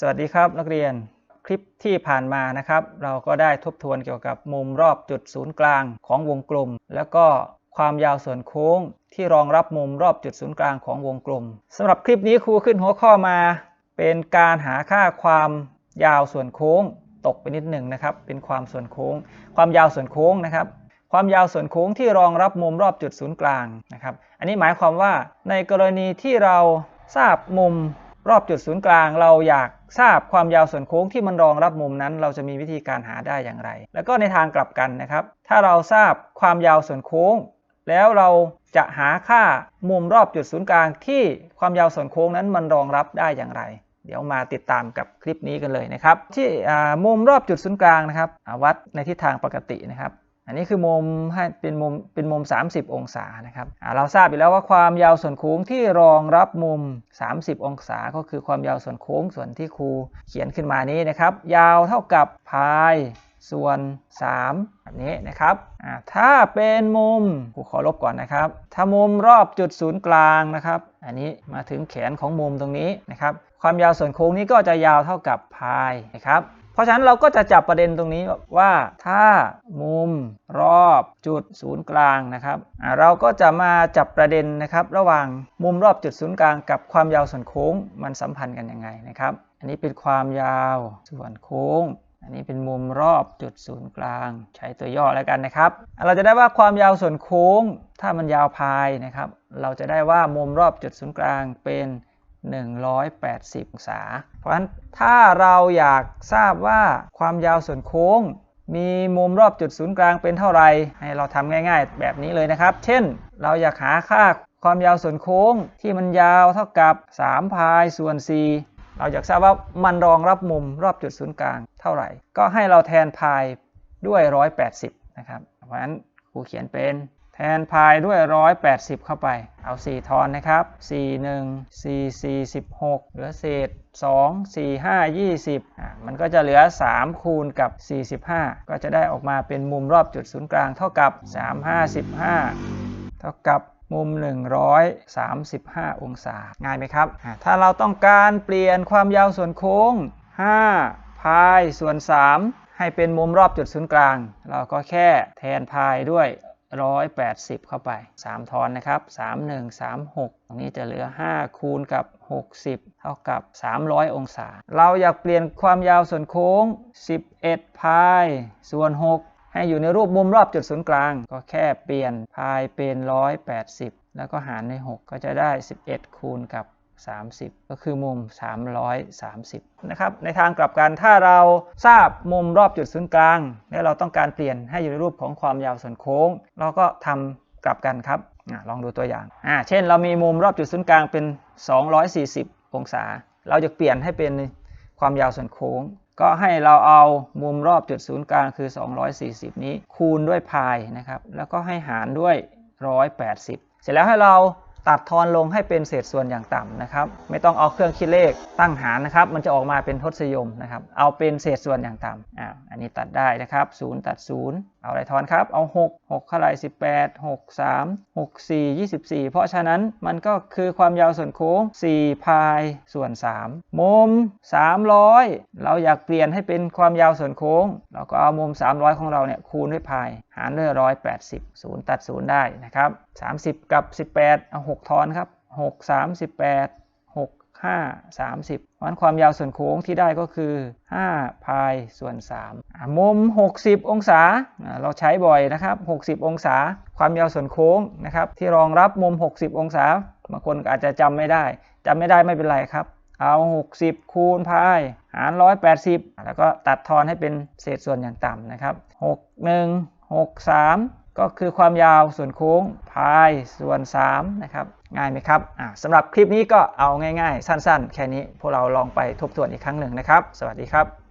สวัสดีครับนักเรียนคลิปที่ผ่านมานะครับ เราก็ได้ทบทวนเกี่ยวกับมุมรอบจุดศูนย์กลางของวงกลม แล้วก็ความยาวส่วนโค้งที่รองรับมุมรอบจุดศูนย์กลางของวงกลมสำหรับคลิปนี้ครูขึ้นหัวข้อมา เป็นการหาค่าความยาวส่วนโค้ง ตกไปนิดหนึ่งนะครับ เป็นความส่วนโค้ง ความยาวส่วนโค้งนะครับ ความยาวส่วนโค้งที่รองรับมุมรอบจุดศูนย์กลางนะครับ อันนี้หมายความว่าในกรณีที่เราทราบมุม รอบจุดศูนย์กลาง เราอยากทราบความยาวส่วนโค้งที่มันรองรับมุมนั้น เราจะมีวิธีการหาได้อย่างไร แล้วก็ในทางกลับกันนะครับ ถ้าเราทราบความยาวส่วนโค้ง แล้วเราจะหาค่ามุมรอบจุดศูนย์กลาง ที่ความยาวส่วนโค้งนั้นมันรองรับได้อย่างไร เดี๋ยวมาติดตามกับคลิปนี้กันเลยนะครับ ที่มุมรอบจุดศูนย์กลางนะครับวัดในทิศทางปกตินะครับ อันนี้คือมุมให้เป็นมุมเป็นมุม 30 องศานะครับเราทราบอยู่แล้วว่าความยาวส่วนโค้งที่รองรับมุม 30 องศา ก็คือความยาวส่วนโค้งส่วนที่ครูเขียนขึ้นมานี้นะครับ ยาวเท่ากับพายส่วน 3 แบบนี้นะครับ ถ้าเป็นมุมครูขอลบก่อนนะครับ ถ้ามุมรอบจุดศูนย์กลางนะครับ อันนี้มาถึงแขนของมุมตรงนี้นะครับ ความยาวส่วนโค้งนี้ก็จะยาวเท่ากับพายนะครับ ราะฉะนั้นเราก็จะจับประเด็นตรงนี้ว่าถ้ามุมรอบจุดศูนย์กลางนะครับเราก็จะมาจับประเด็นนะครับ ระหว่างมุมรอบจุดศูนย์กลางกับความยาวส่วนโค้งมันสัมพันธ์กันยังไงนะครับ อันนี้เป็นความยาวส่วนโค้ง อันนี้เป็นมุมรอบจุดศูนย์กลาง ใช้ตัวย่อแล้วกันนะครับ เราจะได้ว่าความยาวส่วนโค้ง ถ้ามันยาวพายนะครับ เราจะได้ว่ามุมรอบจุดศูนย์กลางเป็น 180 องศา เพราะฉะนั้นถ้าเราอยากทราบว่าความยาวส่วนโค้ง มีมุมรอบจุดศูนย์กลางเป็นเท่าไหร่ให้เราทำง่ายๆ แบบนี้เลยนะครับ เช่น เราอยากหาค่าความยาวส่วนโค้งที่มันยาวเท่ากับ 3 พายส่วน 4 เราอยากทราบว่ามันรองรับมุมรอบจุดศูนย์กลางเท่าไหร่ ก็ให้เราแทนพายด้วย 180 นะครับ เพราะฉะนั้นครูเขียนเป็น แทนพายด้วย 180 เข้าไป เอา 4 ทอนนะครับ 4 1 4 4 16 เหลือเศษ 2 4 5 20อ่ามันก็จะเหลือ 3 คูณกับ 45 ก็จะได้ออกมาเป็นมุมรอบจุดศูนย์กลางเท่ากับ 3 55 เท่ากับมุม 135 องศา ง่ายไหมครับ ถ้าเราต้องการเปลี่ยนความยาวส่วนโค้ง 5 พายส่วน 3 ให้เป็นมุมรอบจุดศูนย์กลาง เราก็แค่แทนพายด้วย 180 เข้าไป 3 ทอนนะครับ 31 36 ตรงนี้จะเหลือ 5 คูณกับ 60 เท่ากับ 300 องศา เราอยากเปลี่ยนความยาวส่วนโค้ง 11 พายส่วน 6 ให้อยู่ในรูปมุมรอบจุดศูนย์กลาง ก็แค่เปลี่ยนพายเป็น 180 แล้วก็หารใน 6 ก็จะได้ 11 คูณกับ 30 ก็คือมุม 330 นะครับ ในทางกลับกันถ้าเราทราบมุมรอบจุดศูนย์กลาง และเราต้องการเปลี่ยนให้อยู่ในรูปของความยาวส่วนโค้ง เราก็ทำกลับกันครับอลองดูตัวอย่างอ่าเช่น เรามีมุมรอบจุดศูนย์กลางเป็น 240 องศา เราจะเปลี่ยนให้เป็นความยาวส่วนโค้ง ก็ให้เราเอามุมรอบจุดศูนย์กลางคือ 240 นี้คูณด้วยพายนะครับ แล้วก็ให้หารด้วย 180 เสร็จแล้วให้เรา ตัดทอนลงให้เป็นเศษส่วนอย่างต่ำนะครับ ไม่ต้องเอาเครื่องคิดเลขตั้งหารนะครับ มันจะออกมาเป็นทศนิยมนะครับ เอาเป็นเศษส่วนอย่างต่ำอ่าอันนี้ตัดได้นะครับ0ตัด 0 เอาอะไรทอนครับ เอา 6 6เท่าไหร่18 6 3 6 4 24 เพราะฉะนั้นมันก็คือความยาวส่วนโค้ง 4 พายส่วน 3 มุม 300 เราอยากเปลี่ยนให้เป็นความยาวส่วนโค้ง เราก็เอามุม 300 ของเราเนี่ยคูณด้วยพาย หารด้วย180 0 ตัด 0 ได้นะครับ 30 กับ 18เอา6ทอนครับ 6 38 6 5 30เพราะความยาวส่วนโค้งที่ได้ก็คือ5พายส่วน3มุม 60 องศา เราใช้บ่อยนะครับ 60 องศา ความยาวส่วนโค้งนะครับ ที่รองรับมุม 60 องศา บางคนอาจจะจำไม่ได้จำไม่ได้ไม่เป็นไรครับเอา 60 คูณพายหาร 180 แล้วก็ตัดทอนให้เป็นเศษส่วนอย่างต่ำนะครับ 6 1 6 3 ก็คือความยาวส่วนโค้งพายส่วน3นะครับง่ายไหมครับสำหรับคลิปนี้ก็เอาง่ายๆ สั้นๆ แค่นี้พวกเราลองไปทบทวนอีกครั้งหนึ่งนะครับ สวัสดีครับ